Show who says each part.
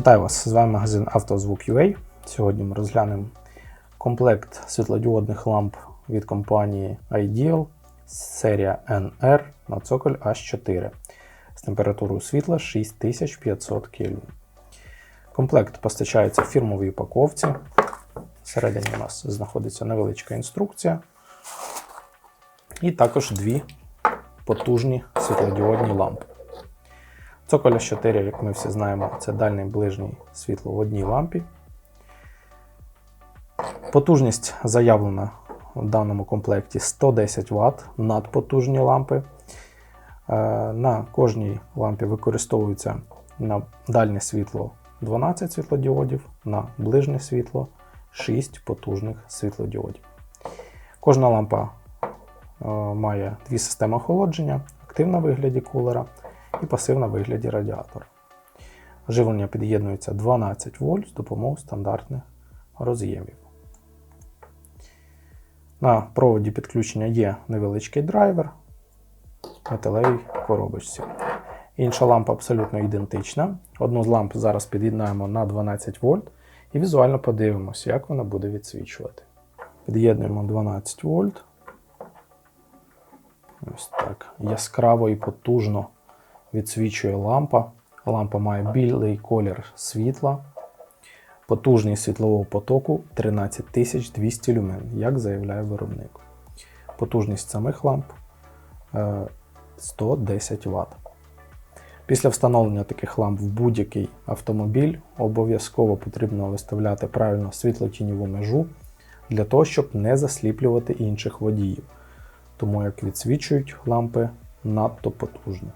Speaker 1: Вітаю вас! З вами магазин «Автозвук.UA». Сьогодні ми розглянемо комплект світлодіодних ламп від компанії Ideal серія NR на цоколь H4 з температурою світла 6500 Кельвін. Комплект постачається в фірмовій упаковці. Всередині у нас знаходиться невеличка інструкція. І також дві потужні світлодіодні лампи. Цоколя 4, як ми всі знаємо, це дальній ближній світло в одній лампі. Потужність заявлена в даному комплекті 110 Вт надпотужні лампи. Е, На кожній лампі використовується на дальнє світло 12 світлодіодів, на ближнє світло 6 потужних світлодіодів. Кожна лампа е, має дві системи охолодження, активна в вигляді кулера і пасивна в вигляді радіатора. Живлення під'єднується 12 вольт з допомогою стандартних роз'ємів. На проводі підключення є невеличкий драйвер металевій коробочці. Інша лампа абсолютно ідентична. Одну з ламп зараз під'єднаємо на 12 вольт і візуально подивимося, як вона буде відсвічувати. Під'єднуємо 12 вольт. Ось так. Яскраво і потужно відсвічує лампа. Лампа має білий колір світла. Потужність світлового потоку 13200 люмен, як заявляє виробник. Потужність самих ламп е, 110 Вт. Після встановлення таких ламп в будь-який автомобіль обов'язково потрібно виставляти правильно світлотіньову межу для того, щоб не засліплювати інших водіїв, тому як відсвічують лампи надто потужно.